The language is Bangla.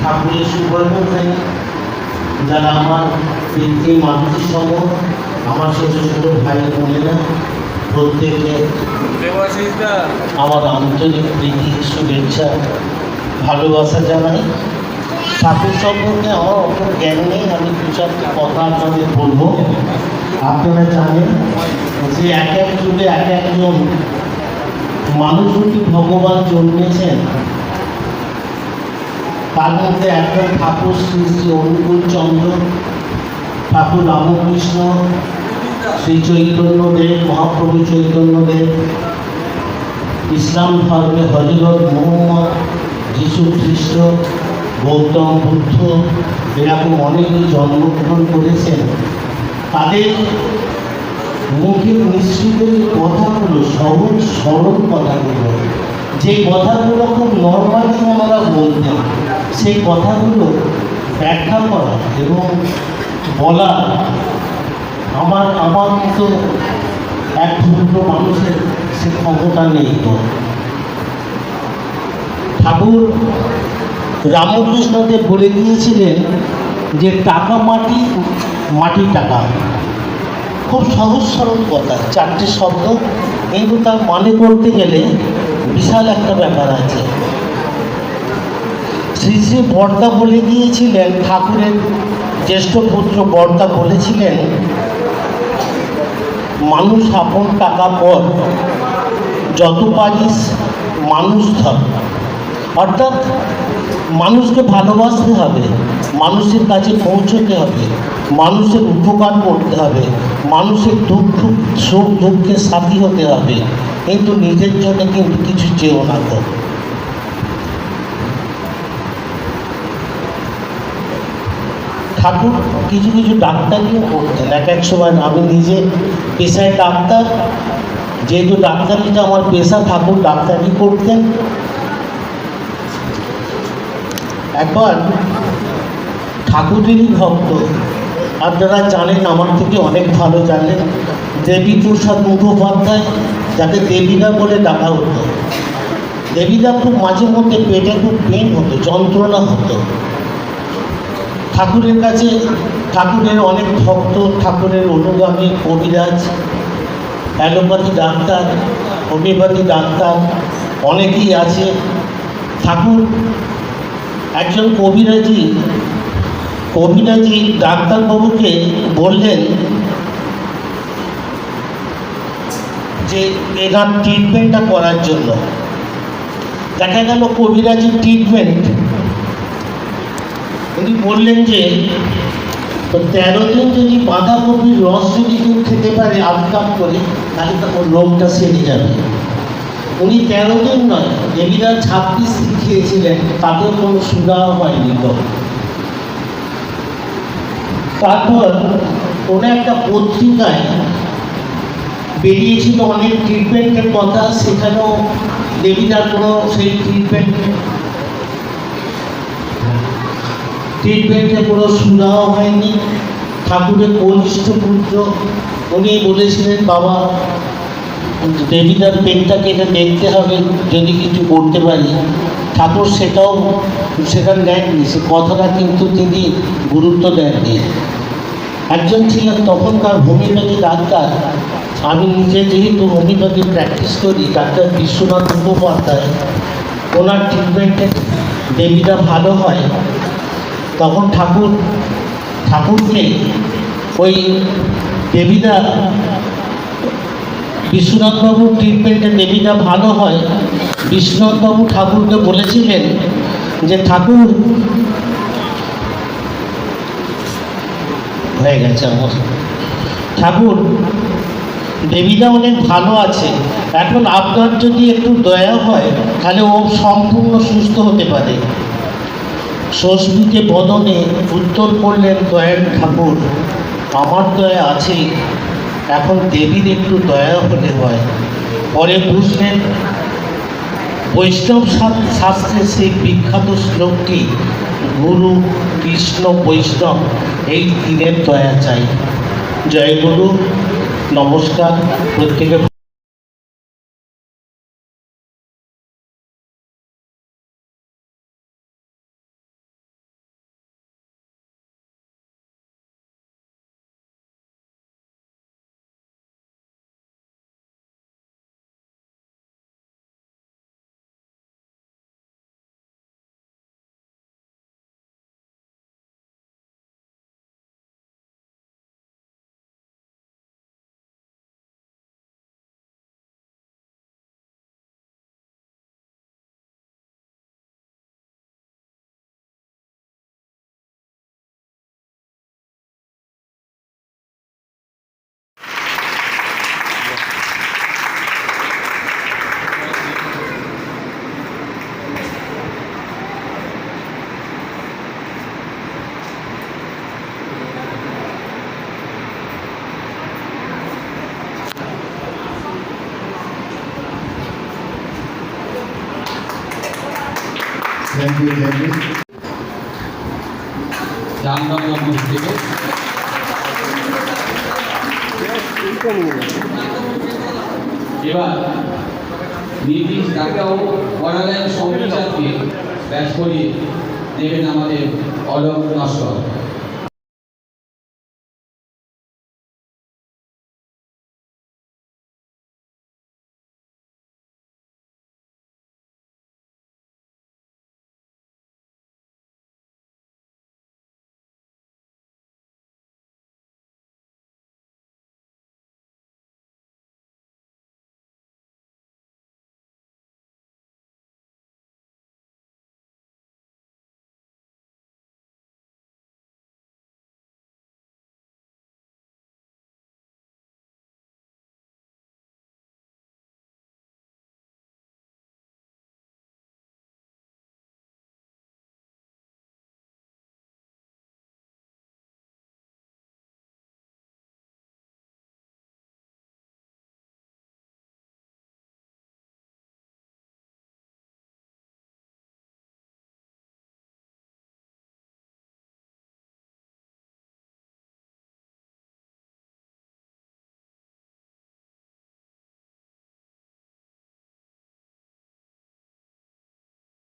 ঠাকুরের সুবর্ণ যারা আমার পিতৃ মাতৃ সম আমার ছোট ছোট ভাই বোনেরা প্রত্যেকে আমার আন্তরিক প্রীতি শুভেচ্ছা, ভালোবাসা জানাই। ঠাকুর সম্পর্কে আমার অত জ্ঞান নেই, আমি দু চারটে কথা আপনাদের বলব। আপনারা জানেন যে এক এক যুগে এক একজন মানুষরূপী ভগবান জন্মেছেন? তার মধ্যে একজন ঠাকুর শ্রী শ্রী অনুকূল চন্দ্র ঠাকুর রামকৃষ্ণ, শ্রী চৈতন্যদেব মহাপ্রভু চৈতন্যদেব ইসলাম ধর্মে হজরত মোহাম্মদ যিশু খ্রিস্ট গৌতম বুদ্ধ, এরকম অনেকে জন্মগ্রহণ করেছেন। তাদের মুখে কথাগুলো সহজ সরল কথাগুলো যে কথাগুলো খুব নর্মালি আমরা বলতেন সেই কথাগুলো ব্যাখ্যা করা এবং বলা আমার আমার মতো এক ক্ষুদ্র মানুষের সে ক্ষমতা নেই। তো ঠাকুর রামকৃষ্ণদেব বলে দিয়েছিলেন যে টাকা মাটি মাটি টাকা। খুব সহজ সরল কথা, চারটে শব্দ কিন্তু তার মানে করতে গেলে বিশাল একটা ব্যাপার আছে। শ্রী শ্রী বর্দা বলে গিয়েছিলেন, ঠাকুরের জ্যেষ্ঠ পুত্র বর্দা বলেছিলেন, মানুষ আপন টাকা পর যত পারিস মানুষ ধর। অর্থাৎ মানুষকে ভালোবাসতে হবে, মানুষের কাছে পৌঁছতে হবে, মানুষের উপকার করতে হবে, মানুষের দুঃখ, সুখ দুঃখের সাথী হতে হবে। কিন্তু নিজের জন্য কিন্তু কিছু চেয়েও না তো। ঠাকুর, কিছু কিছু ডাক্তারিও করতেন এক এক সময় আমি নিজে পেশায় ডাক্তার, যেহেতু ডাক্তারিটা আমার পেশা, ঠাকুর ডাক্তারি করতেন। একবার ঠাকুরেরই ভক্ত আপনারা জানেন আমার থেকে অনেক ভালো জানেন দেবী প্রসাদ মুখোপাধ্যায়, যাকে দেবীদা বলে ডাকা হতো। দেবীদা খুব মাঝে মধ্যে পেটে খুব পেন হতো, যন্ত্রণা হতো। ঠাকুরের কাছে ঠাকুরের অনেক ভক্ত, ঠাকুরের অনুগামী কবিরাজ, অ্যালোপ্যাথি ডাক্তার, হোমিওপ্যাথি ডাক্তার, অনেকেই আছে। ঠাকুর একজন কবিরাজি কবিরাজি ডাক্তারবাবুকে বললেন যে এনার ট্রিটমেন্টটা করার জন্য। দেখা গেল কবিরাজির ট্রিটমেন্ট উনি বললেন যে, তো তেরো দিন যদি বাঁধাকপির রস যদি কেউ খেতে পারে আটকাপ করে, তাহলে তখন রোগটা সেরে যাবে। উনি তেরো দিন নয় দেবীরা ছাব্বিশ দিন খেয়েছিলেন তাতেও কোনো সুরাহ হয়নি তো। তারপর কোনো একটা পত্রিকায় বেরিয়েছিল অনেক ট্রিটমেন্টের কথা, সেখানেও দেবীরা কোনো সেই ট্রিটমেন্ট ট্রিটমেন্টে কোনো সুরাহ হয়নি। ঠাকুরের কনিষ্ঠ পুত্র, উনি বলেছিলেন, বাবা দেবীদার পেনটা এটা দেখতে হবে যদি কিছু করতে পারি। ঠাকুর সেটাও সেটা নেননি সে কথাটা কিন্তু তিনি গুরুত্ব দেননি। একজন ছিলেন তখনকার হোমিওপ্যাথি ডাক্তার। আমি নিজে যেহেতু হোমিওপ্যাথি প্র্যাকটিস করি, ডাক্তার বিশ্বনাথ মুখোপাধ্যায়, ওনার ট্রিটমেন্টে দেবীরা ভালো হয়। তখন ঠাকুর, ঠাকুরকে ওই দেবীরা বিশ্বনাথবাবুর ট্রিটমেন্টে দেবীটা ভালো হয়। বিশ্বনাথবাবু ঠাকুরকে বলেছিলেন যে, ঠাকুর, হয়ে গেছে আমার। ঠাকুর, দেবীটা অনেক ভালো আছে। এখন আপনার যদি একটু দয়া হয়, তাহলে ও সম্পূর্ণ সুস্থ হতে পারে। সস্মিতে বদনে উত্তর করলেন, দয়াল ঠাকুর, আমার দয়া আছে। এখন দেবীর একটু দয়া হলে হয়। পরে বুঝলেন, বৈষ্ণব শাস্ত্রে সেই বিখ্যাত শ্লোকটি, গুরু কৃষ্ণ বৈষ্ণব, এই দিনের দয়া চাই। জয় গুরু, নমস্কার, প্রত্যেকে থ্যাংক ইউ থ্যাংক ইউ এবার নীতিশ ডাক্তার পড়ালেন সংবিধানকে ব্যাস করিয়ে দেবেন আমাদের অলক নস্কর